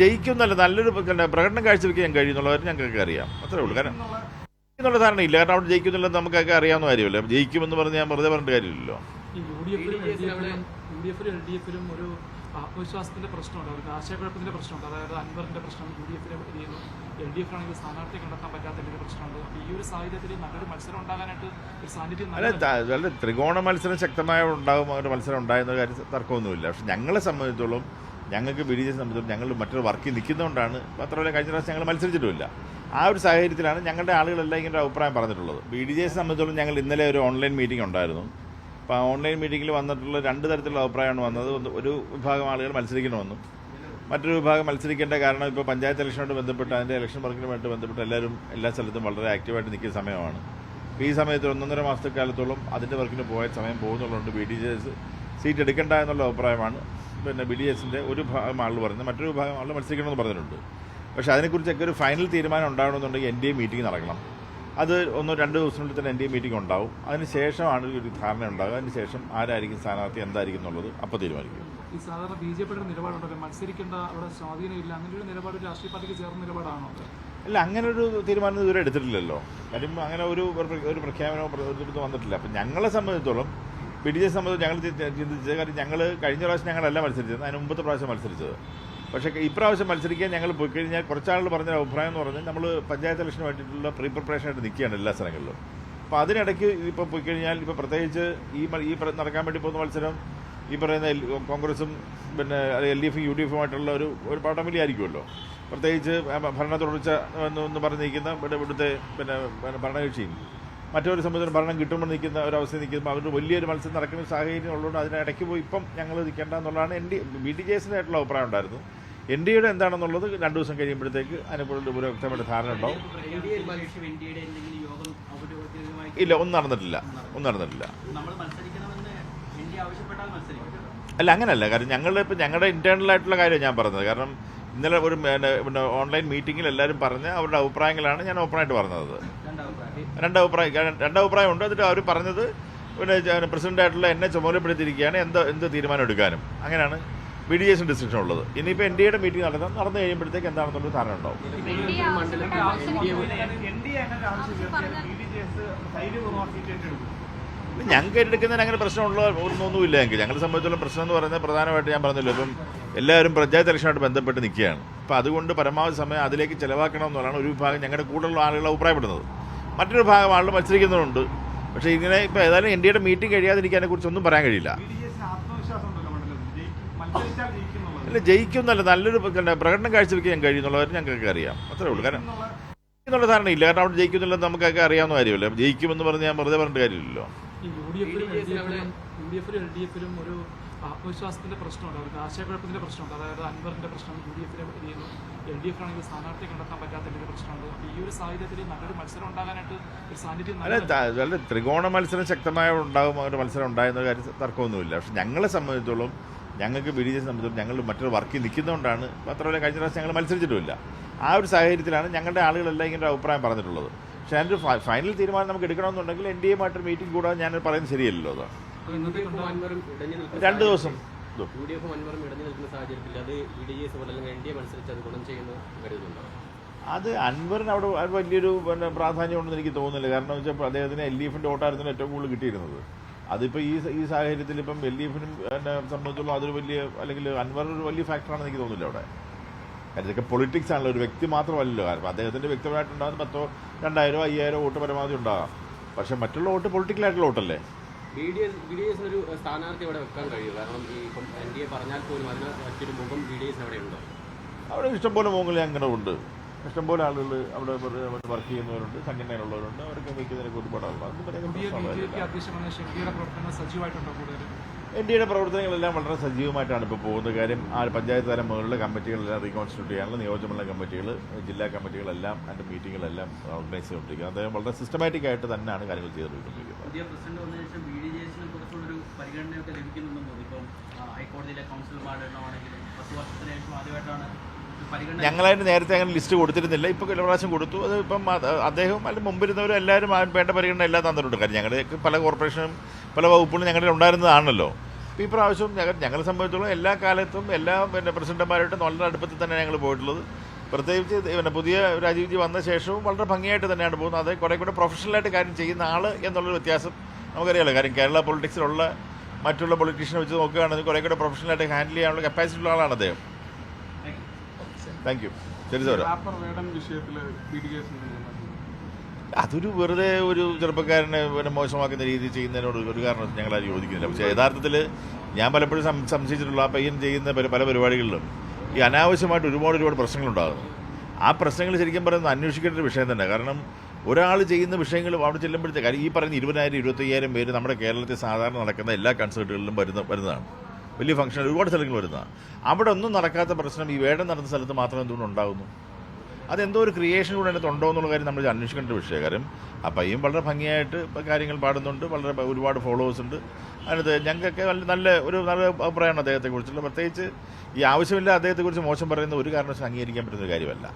ജയിക്കുന്നല്ല നല്ലൊരു പ്രകടനം കാഴ്ചവെക്കാൻ ഞാൻ കഴിയുന്നുള്ളവർ ഞങ്ങൾക്ക് അറിയാം. അത്രേ ഉള്ളൂ. കാരണം എന്നുള്ള ധാരണയില്ല. കാരണം അവിടെ ജയിക്കുന്നുള്ളത് നമുക്കൊക്കെ അറിയാവുന്ന കാര്യമല്ല? ജയിക്കുമെന്ന് പറഞ്ഞ് ഞാൻ വെറുതെ പറഞ്ഞിട്ട് കാര്യമില്ലല്ലോ. ഒരു ആത്മവിശ്വാസത്തിന്റെ പ്രശ്നമുണ്ട്. അവർക്ക് ആശയക്കുഴപ്പത്തിന്റെ പ്രശ്നമുണ്ട്. അതായത് അൻവറിന്റെ പ്രശ്നം യു ഡി എഫിലെ എൽ ഡി എഫ് ആണെങ്കിൽ സ്ഥാനാർത്ഥി കണ്ടെത്താൻ പറ്റാത്തതിന്റെ പ്രശ്നമുണ്ട്. അപ്പൊ ഈ ഒരു സാഹചര്യത്തിൽ നല്ലൊരു മത്സരം ഉണ്ടാകാനായിട്ട് ഒരു സാന്നിധ്യം ത്രികോണ മത്സരം ശക്തമായ ഉണ്ടാകും ഒരു മത്സരം ഉണ്ടായെന്ന കാര്യം തർക്കമൊന്നുമില്ല. പക്ഷെ ഞങ്ങളെ സംബന്ധിച്ചോളം ഞങ്ങൾക്ക് ബി ഡി ജെ സംബന്ധിച്ചിടത്തോളം ഞങ്ങൾ മറ്റൊരു വർക്കിൽ നിൽക്കുന്നതുകൊണ്ടാണ് മാത്രമല്ല കഴിഞ്ഞ പ്രാവശ്യം ഞങ്ങൾ മത്സരിച്ചിട്ടുമില്ല. ആ ഒരു സാഹചര്യത്തിലാണ് ഞങ്ങളുടെ ആളുകളെല്ലാം ഇങ്ങനെ ഒരു അഭിപ്രായം പറഞ്ഞിട്ടുള്ളത്. ബി ഡി ജെ സംബന്ധിച്ചോളം ഞങ്ങൾ ഇന്നലെ ഒരു ഓൺലൈൻ മീറ്റിംഗ് ഉണ്ടായിരുന്നു. അപ്പോൾ ആ ഓൺലൈൻ മീറ്റിങ്ങിൽ വന്നിട്ടുള്ള രണ്ട് തരത്തിലുള്ള അഭിപ്രായമാണ് വന്നത്. ഒരു വിഭാഗം ആളുകൾ മത്സരിക്കണമെന്നും മറ്റൊരു വിഭാഗം മത്സരിക്കേണ്ട കാരണം ഇപ്പോൾ പഞ്ചായത്ത് ഇലക്ഷനോട് ബന്ധപ്പെട്ട് അതിന്റെ ഇലക്ഷൻ വർക്കിനുമായിട്ട് ബന്ധപ്പെട്ട് എല്ലാവരും എല്ലാ സ്ഥലത്തും വളരെ ആക്റ്റീവായിട്ട് നിൽക്കുന്ന സമയമാണ്. ഈ സമയത്ത് ഒന്നൊന്നര മാസത്തെ കാലത്തോളം അതിന്റെ വർക്കിന് പോയ സമയം പോകുന്നുള്ളതുകൊണ്ട് ബി ഡി ജെ സീറ്റ് എടുക്കേണ്ട എന്നുള്ള അഭിപ്രായമാണ്. പിന്നെ ബി ഡി എസിന്റെ ഒരു ഭാഗം ആൾ പറയുന്നത് മറ്റൊരു ഭാഗം ആൾ മത്സരിക്കണമെന്ന് പറഞ്ഞിട്ടുണ്ട്. പക്ഷേ അതിനെക്കുറിച്ചൊക്കെ ഒരു ഫൈനൽ തീരുമാനം ഉണ്ടാകണമെന്നുണ്ടെങ്കിൽ എൻ ഡി എ മീറ്റിംഗ് നടക്കണം. അത് ഒന്നോ രണ്ട് ദിവസത്തിനുള്ളിൽ തന്നെ എൻ ഡി എ മീറ്റിംഗ് ഉണ്ടാവും. അതിന് ശേഷമാണ് ഒരു ധാരണ ഉണ്ടാകുക അതിന് ശേഷം ആരായിരിക്കും സ്ഥാനാർത്ഥി എന്തായിരിക്കും എന്നുള്ളത് അപ്പോൾ തീരുമാനിക്കും. ഈ സാധാരണ ബി ജെ പിയുടെ നിലപാടുണ്ടല്ലോ മത്സരിക്കേണ്ട അവിടെ സ്വാധീനമില്ല അങ്ങനെ ഒരു നിലപാട് രാഷ്ട്രീയ പാർട്ടിക്ക് ചേർന്ന നിലപാടാണോ അല്ല അങ്ങനെ ഒരു തീരുമാനം ഇതുവരെ എടുത്തിട്ടില്ലല്ലോ. കാര്യം അങ്ങനെ ഒരു ഒരു- പ്രഖ്യാപനമോ പ്ര- വന്നിട്ടില്ല. അപ്പം ഞങ്ങളെ സംബന്ധിച്ചിടത്തോളം ബി ഡി ജെ സംബന്ധിച്ച് ഞങ്ങൾ ചിന്തിച്ചത് കാര്യം ഞങ്ങൾ കഴിഞ്ഞ പ്രാവശ്യം ഞങ്ങളല്ല മത്സരിച്ചത്. അതിന് മുമ്പത്തെ പ്രാവശ്യം മത്സരിച്ചത്. പക്ഷേ ഇപ്രാവശ്യം മത്സരിക്കാൻ ഞങ്ങൾ പോയി കഴിഞ്ഞാൽ കുറച്ചാളുകൾ പറഞ്ഞ അഭിപ്രായം എന്ന് പറഞ്ഞാൽ നമ്മൾ പഞ്ചായത്ത് ഇലക്ഷന് വേണ്ടിയിട്ടുള്ള പ്രീ പ്രിപ്പറേഷൻ ആയിട്ട് നിൽക്കുകയാണ് എല്ലാ സ്ഥലങ്ങളിലും. അപ്പോൾ അതിനിടയ്ക്ക് ഇപ്പോൾ പോയി കഴിഞ്ഞാൽ ഇപ്പോൾ പ്രത്യേകിച്ച് ഈ ഈ നടക്കാൻ വേണ്ടി പോകുന്ന മത്സരം ഈ പറയുന്ന കോൺഗ്രസും പിന്നെ എൽ ഡി എഫും യു ഡി എഫുമായിട്ടുള്ള ഒരു ഒരു പാട്ടമലി ആയിരിക്കുമല്ലോ പ്രത്യേകിച്ച് ഭരണ തുടർച്ച എന്ന് പറഞ്ഞിരിക്കുന്ന ഇവിടെ ഇവിടുത്തെ പിന്നെ ഭരണകക്ഷിയും. മറ്റൊരു സംബന്ധിച്ച് ഭരണം കിട്ടുമ്പോൾ നിൽക്കുന്ന ഒരു നിൽക്കുമ്പോൾ അവർ വലിയൊരു മത്സരം നടക്കുന്ന സാഹചര്യം ഉള്ളതുകൊണ്ട് അതിനിടയ്ക്ക് പോയി ഇപ്പം ഞങ്ങൾ നിൽക്കേണ്ട എന്നുള്ളതാണ് N D B D J അഭിപ്രായം ഉണ്ടായിരുന്നു. എൻ ഡി എയുടെ എന്താണെന്നുള്ളത് രണ്ട് ദിവസം കഴിയുമ്പോഴത്തേക്ക് അതിനെക്കുറിച്ച് ഒരു വ്യക്തമായിട്ട് ധാരണ ഉണ്ടാവും. ഇല്ല ഒന്നും നടന്നിട്ടില്ല. ഒന്നും നടന്നിട്ടില്ല. അല്ല അങ്ങനെയല്ല. കാരണം ഞങ്ങളുടെ ഇപ്പം ഞങ്ങളുടെ ഇന്റേണൽ ആയിട്ടുള്ള കാര്യം ഞാൻ പറഞ്ഞത്. കാരണം ഇന്നലെ ഒരു പിന്നെ ഓൺലൈൻ മീറ്റിങ്ങിൽ എല്ലാവരും പറഞ്ഞ അവരുടെ അഭിപ്രായങ്ങളാണ് ഞാൻ ഓപ്പണായിട്ട് പറഞ്ഞത്. രണ്ടഭിപ്രായം രണ്ടഭിപ്രായം കാരണം രണ്ട് അഭിപ്രായം ഉണ്ട് എന്നിട്ട് അവർ പറഞ്ഞത് പിന്നെ പ്രസിഡന്റായിട്ടുള്ള എന്നെ ചുമതലപ്പെടുത്തിയിരിക്കുകയാണ്. എന്ത് എന്ത് തീരുമാനം എടുക്കാനും. അങ്ങനെയാണ് ബി ഡി എസിന് ഡിസിഷൻ ഉള്ളത്. ഇനിയിപ്പോൾ എൻ ഡി എയുടെ മീറ്റിംഗ് നടത്താം നടന്നു കഴിയുമ്പോഴത്തേക്ക് എന്താണെന്നുള്ളൊരു ധാരണ ഉണ്ടാവും. ഞങ്ങൾക്ക് ഏറ്റെടുക്കുന്നതിന് അങ്ങനെ പ്രശ്നമുള്ള ഒന്നൊന്നുമില്ല ഞങ്ങൾക്ക് ഞങ്ങളെ സംബന്ധിച്ചുള്ള പ്രശ്നം എന്ന് പറയുന്നത് പ്രധാനമായിട്ട് ഞാൻ പറഞ്ഞല്ലോ. ഇപ്പം എല്ലാവരും പഞ്ചായത്ത് ഇലക്ഷനായിട്ട് ബന്ധപ്പെട്ട് നിൽക്കുകയാണ്. അപ്പോൾ അതുകൊണ്ട് പരമാവധി സമയം അതിലേക്ക് ചിലവാക്കണം എന്നുള്ളതാണ് ഒരു വിഭാഗം ഞങ്ങളുടെ കൂടുതലുള്ള ആളുകൾ അഭിപ്രായപ്പെടുന്നത്. മറ്റൊരു ഭാഗം ആളുകൾ മത്സരിക്കുന്നുണ്ട്. പക്ഷേ ഇങ്ങനെ ഇപ്പോൾ ഏതായാലും എൻ ഡി എയുടെ മീറ്റിംഗ് കഴിയാതിരിക്കാനെ കുറിച്ച് ഒന്നും പറയാൻ കഴിയില്ല. അല്ല ജയിക്കുന്നല്ല നല്ലൊരു പ്രകടനം കാഴ്ചവെക്കാൻ കഴിയുന്നുള്ളവർ കാര്യം ഞങ്ങൾക്ക് അറിയാം. അത്രേ ഉള്ളൂ. കാരണം എന്നുള്ള ധാരണയില്ല കാരണം അവിടെ ജയിക്കുന്നില്ല നമുക്കൊക്കെ അറിയാവുന്ന കാര്യമല്ല? ജയിക്കുമെന്ന് പറഞ്ഞ് ഞാൻ വെറുതെ പറഞ്ഞിട്ട് കാര്യമില്ലല്ലോ. യു ഡി എഫിലും എൽ ഡി എഫിലും ഒരു ആത്മവിശ്വാസത്തിന്റെ പ്രശ്നമുണ്ട്. അവർക്ക് ആശയക്കുഴപ്പത്തിന്റെ പ്രശ്നമുണ്ട്. അതായത് അൻവറിന്റെ പ്രശ്നം യു ഡി എഫിലെ എൽ ഡി എഫ് ആണെങ്കിൽ സ്ഥാനാർത്ഥി കണ്ടെത്താൻ പറ്റാത്തതിന്റെ പ്രശ്നമുണ്ട്. അപ്പോൾ ഈ ഒരു സാഹചര്യത്തിൽ നല്ലൊരു മത്സരം ഉണ്ടാകാനായിട്ട് ഒരു സാന്നിധ്യം അല്ല? ത്രികോണ മത്സരം ശക്തമായ ഉണ്ടാകും ഒരു മത്സരം ഉണ്ടായെന്ന കാര്യം തർക്കമൊന്നുമില്ല. പക്ഷെ ഞങ്ങളെ സംബന്ധിച്ചോളം ഞങ്ങൾക്ക് ബി ഡി ജെ സംബന്ധിച്ചോളം ഞങ്ങൾ മറ്റൊരു വർക്കിൽ നിൽക്കുന്നതുകൊണ്ടാണ് മാത്രമല്ല കഴിഞ്ഞ പ്രാവശ്യം ഞങ്ങൾ മത്സരിച്ചിട്ടുമില്ല. ആ ഒരു സാഹചര്യത്തിലാണ് ഞങ്ങളുടെ ആളുകളെല്ലാം ഇങ്ങനെ അഭിപ്രായം പറഞ്ഞിട്ടുള്ളത്. പക്ഷേ അതിന്റെ ഫൈനൽ തീരുമാനം നമുക്ക് എടുക്കണമെന്നുണ്ടെങ്കിൽ എൻ ഡി എമായിട്ടൊരു മീറ്റിംഗ് കൂടാതെ ഞാൻ പറയുന്നത് ശരിയല്ലല്ലോ അത്. രണ്ട് ദിവസം. ഇത്. യു ഡി എഫും അൻവറും ഇടഞ്ഞു നിൽക്കുന്ന സാഹചര്യത്തിൽ അത് ബി ഡി എസ് പോലെ അല്ലെങ്കിൽ എൻ ഡി എ മത്സരിച്ച് അത് ഗുണം ചെയ്യുന്നു കരുതുന്നുണ്ടോ? അത് അൻവറിന് അവിടെ വലിയൊരു പിന്നെ പ്രാധാന്യം ഉണ്ടെന്ന് എനിക്ക് തോന്നുന്നില്ല. കാരണം വെച്ചാൽ അദ്ദേഹത്തിന് എൽ ഡി എഫിന്റെ വോട്ടായിരുന്നു ഏറ്റവും കൂടുതൽ കിട്ടിയിരുന്നത്. അതിപ്പോൾ ഈ ഈ സാഹചര്യത്തിൽ ഇപ്പം എൽ ഡി എഫിനും എന്നെ സംബന്ധിച്ചുള്ള അതൊരു വലിയ അല്ലെങ്കിൽ അൻവർ ഒരു വലിയ ഫാക്ടറാണെന്ന് എനിക്ക് തോന്നുന്നില്ല അവിടെ. കാര്യം ഇതൊക്കെ പൊളിറ്റിക്സ് ആണല്ലോ. ഒരു വ്യക്തി മാത്രമല്ലല്ലോ. കാരണം അദ്ദേഹത്തിന്റെ വ്യക്തിപരമായിട്ടുണ്ടാകുന്ന പത്തോ രണ്ടായിരോ അയ്യായിരോ വോട്ട് പരമാവധി ഉണ്ടാകാം. പക്ഷേ മറ്റുള്ള വോട്ട് പൊളിറ്റിക്കലായിട്ടുള്ള വോട്ടല്ലേ? B D S B D എസിനൊരു ഒരു സ്ഥാനാർത്ഥി അവിടെ വെക്കാൻ കഴിയും കാരണം ഈ ഇപ്പം എൻ ഡി എ പറഞ്ഞാൽ പോലും അതിന് മറ്റൊരു മുഖം ബി ഡി എസ് അവിടെ ഉണ്ടോ അവിടെ ഇഷ്ടംപോലെ മോങ്ങൾ അങ്ങനെ ഉണ്ട്. ഇഷ്ടംപോലെ ആളുകൾ അവിടെ വർക്ക് ചെയ്യുന്നവരുണ്ട് സംഘടനയിലുള്ളവരുണ്ട്. അവർക്ക് വയ്ക്കുന്നതിനൊക്കെ ഒരുപാട് എൻ ഡി എയുടെ പ്രവർത്തനങ്ങളെല്ലാം വളരെ സജീവമായിട്ടാണ് ഇപ്പോൾ പോകുന്നത് കാര്യം. ആ പഞ്ചായത്ത് തലം മുകളിലെ കമ്മിറ്റികളെല്ലാം റീകോൺസ്റ്റിറ്റ്യൂട്ട് ചെയ്യാനുള്ള നിയോജമുള്ള കമ്മിറ്റികൾ ജില്ലാ കമ്മിറ്റികളെല്ലാം അതിന്റെ മീറ്റിങ്ങുകളെല്ലാം ഓർഗനൈസ് ചെയ്തുകൊണ്ടിരിക്കുന്നത് അദ്ദേഹം വളരെ സിസ്റ്റമാറ്റിക് ആയിട്ട് തന്നെയാണ് കാര്യങ്ങൾ ചെയ്തുകൊണ്ടിരിക്കുന്നത് പുതിയ പ്രസിഡന്റ് വന്നതിന് ശേഷം ബി ഡി ജെ എസിന് കുറച്ചുകൂടി ഒരു പരിഗണനയൊക്കെ ലഭിക്കുന്നുണ്ടെന്ന് തോന്നി ഇപ്പം വർഷത്തിന് ശേഷം ആദ്യമായിട്ടാണ് ഞങ്ങളതിന് നേരത്തെ അങ്ങനെ ലിസ്റ്റ് കൊടുത്തിരുന്നില്ല. ഇപ്പോൾ പ്രാവശ്യം കൊടുത്തു. അത് ഇപ്പം അദ്ദേഹവും അദ്ദേഹം അല്ലെങ്കിൽ മുമ്പിരുന്നവരും എല്ലാവരും വേണ്ട പരിഗണന എല്ലാം തന്നിട്ടുണ്ട്. കാര്യം ഞങ്ങളുടെയൊക്കെ പല കോർപ്പറേഷനും പല വകുപ്പുകളും ഞങ്ങളുടെ ഉണ്ടായിരുന്നതാണല്ലോ. ഈ പ്രാവശ്യവും ഞങ്ങൾ ഞങ്ങളെ സംബന്ധിച്ചോളം എല്ലാ കാലത്തും എല്ലാ പിന്നെ പ്രസിഡന്റുമാരായിട്ട് നല്ല അടുപ്പത്തിൽ തന്നെ ഞങ്ങൾ പോയിട്ടുള്ളത്. പ്രത്യേകിച്ച് പിന്നെ പുതിയ രാജീവ് ജി വന്ന ശേഷവും വളരെ ഭംഗിയായിട്ട് തന്നെയാണ് പോകുന്നത്. അത് കുറേ കൂടെ പ്രൊഫഷണലായിട്ട് കാര്യം ചെയ്യുന്ന ആൾ എന്നുള്ളൊരു വ്യത്യാസം നമുക്കറിയാമല്ലോ കാര്യം കേരള പൊളിറ്റിക്സിലുള്ള മറ്റുള്ള പൊളിറ്റീഷ്യനെ വെച്ച് നോക്കുകയാണെങ്കിൽ കുറേ കൂടെ പ്രൊഫഷണലായിട്ട് ഹാൻഡിൽ ചെയ്യാനുള്ള കപ്പാസിറ്റി ഉള്ള ആളാണ് അദ്ദേഹം. താങ്ക് യു ശരി സാർ അതൊരു വെറുതെ ഒരു ചെറുപ്പക്കാരനെ പിന്നെ മോശമാക്കുന്ന രീതി ചെയ്യുന്നതിനോട് ഒരു കാരണം ഞങ്ങൾ അത് യോജിക്കുന്നില്ല. പക്ഷേ യഥാർത്ഥത്തിൽ ഞാൻ പലപ്പോഴും സം- സംശയിച്ചിട്ടുള്ള ആ പയ്യൻ ചെയ്യുന്ന പല പല പരിപാടികളിലും ഈ അനാവശ്യമായിട്ട് ഒരുപാട് ഒരുപാട് പ്രശ്നങ്ങളുണ്ടാകുന്നു. ആ പ്രശ്നങ്ങൾ ശരിക്കും പറയുന്നത് അന്വേഷിക്കേണ്ട ഒരു വിഷയം തന്നെ. കാരണം ഒരാൾ ചെയ്യുന്ന വിഷയങ്ങൾ അവിടെ ചെല്ലുമ്പോഴത്തേക്ക് ഈ പറയുന്ന ഇരുപതിനായിരം ഇരുപത്തയ്യായിരം പേര് നമ്മുടെ കേരളത്തിൽ സാധാരണ നടക്കുന്ന എല്ലാ കൺസേർട്ടുകളിലും വരുന്ന വരുന്നതാണ്. വലിയ ഫംഗ്ഷൻ ഒരുപാട് സ്ഥലങ്ങൾ വരുന്നതാണ്. അവിടെ ഒന്നും നടക്കാത്ത പ്രശ്നം ഈ വേടം നടന്ന സ്ഥലത്ത് മാത്രം എന്തുകൊണ്ട് ഉണ്ടാകുന്നു അതെന്തോ ഒരു ക്രിയേഷൻ കൂടെ അതിനകത്ത് ഉണ്ടോ എന്നുള്ള കാര്യം നമ്മൾ അന്വേഷിക്കേണ്ട വിഷയകാരം ആ പയ്യൻ വളരെ ഭംഗിയായിട്ട് കാര്യങ്ങൾ പാടുന്നുണ്ട് വളരെ ഒരുപാട് ഫോളോവേഴ്സ് ഉണ്ട്. അതിനകത്ത് ഞങ്ങൾക്കൊക്കെ നല്ല നല്ല ഒരു നല്ല അഭിപ്രായമാണ് അദ്ദേഹത്തെക്കുറിച്ചുള്ള പ്രത്യേകിച്ച് ഈ ആവശ്യമില്ല അദ്ദേഹത്തെക്കുറിച്ച് മോശം പറയുന്ന ഒരു കാരണവശാലും അംഗീകരിക്കാൻ പറ്റുന്ന കാര്യമല്ല.